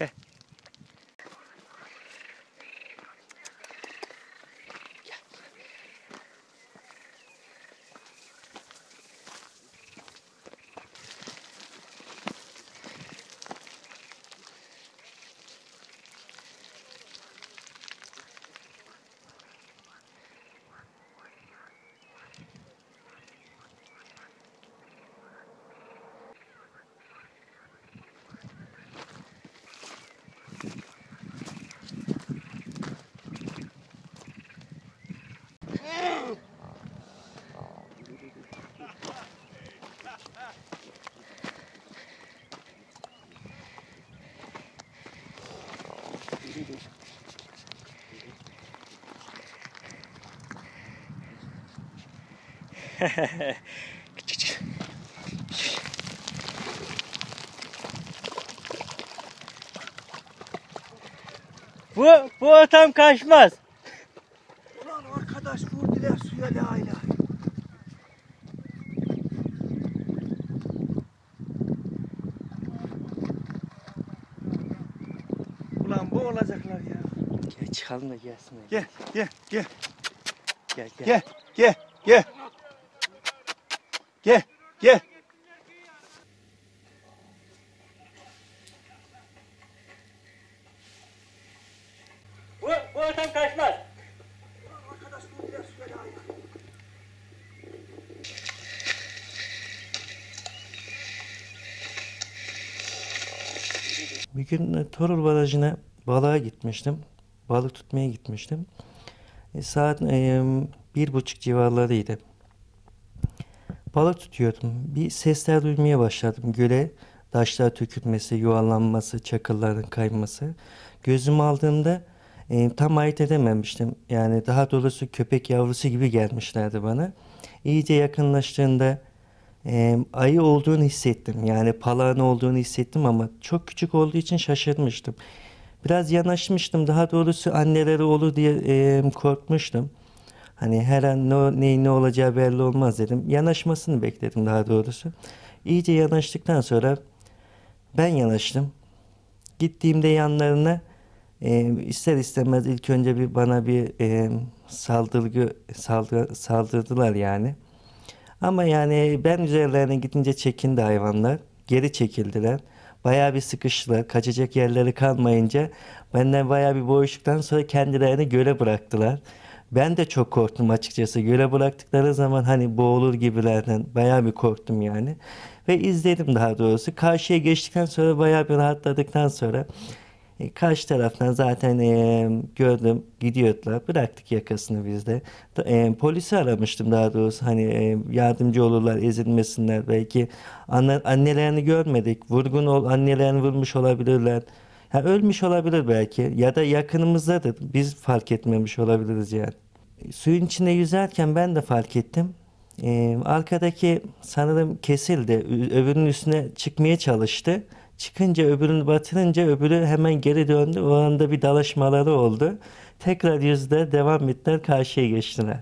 Yeah. bu bu ortam kaçmaz. Ulan arkadaş vurdular suya la ilahe. Ulan bu olacaklar ya. Gel çıkalım da gelsin. Gel gel gel gel. gel. gel gel gel. Gel gel. Bu, bu ortam kaçmaz. Bir gün e, Torul Barajı'na balığa gitmiştim. Balık tutmaya gitmiştim. E, saat e, bir buçuk civarlarıydı. Balık tutuyordum. Bir sesler duymaya başladım. Göle taşlar tökülmesi, yuvarlanması, çakılların kayması. Gözümü aldığımda e, tam ayırt edememiştim. Yani daha doğrusu köpek yavrusu gibi gelmişlerdi bana. İyice yakınlaştığında e, ayı olduğunu hissettim. Yani palağın olduğunu hissettim ama çok küçük olduğu için şaşırmıştım. Biraz yanaşmıştım. Daha doğrusu anneleri olur diye e, korkmuştum. Hani her an ne, neyin ne olacağı belli olmaz dedim. Yanaşmasını bekledim daha doğrusu. İyice yanaştıktan sonra ben yanaştım. Gittiğimde yanlarına e, ister istemez ilk önce bir bana bir e, saldırgı saldır, saldırdılar yani. Ama yani ben üzerlerine gidince çekindi hayvanlar. Geri çekildiler. Bayağı bir sıkıştılar. Kaçacak yerleri kalmayınca benden bayağı bir boğuştuktan sonra kendilerini göle bıraktılar. Ben de çok korktum açıkçası. Göle bıraktıkları zaman hani boğulur gibilerden bayağı bir korktum yani. Ve izledim daha doğrusu. Karşıya geçtikten sonra bayağı bir rahatladıktan sonra e, karşı taraftan zaten e, gördüm gidiyordular. Bıraktık yakasını biz de. E, polisi aramıştım daha doğrusu. Hani e, yardımcı olurlar, ezilmesinler. Belki anne, annelerini görmedik. Vurgun ol, annelerini vurmuş olabilirler. Ha, ölmüş olabilir belki. Ya da yakınımızdadır. Biz fark etmemiş olabiliriz yani. Suyun içinde yüzerken ben de fark ettim. Ee, arkadaki sanırım kesildi. Öbürünün üstüne çıkmaya çalıştı. Çıkınca öbürünü batırınca öbürü hemen geri döndü. O anda bir dalaşmaları oldu. Tekrar yüzde devam ettiler karşıya geçtiler.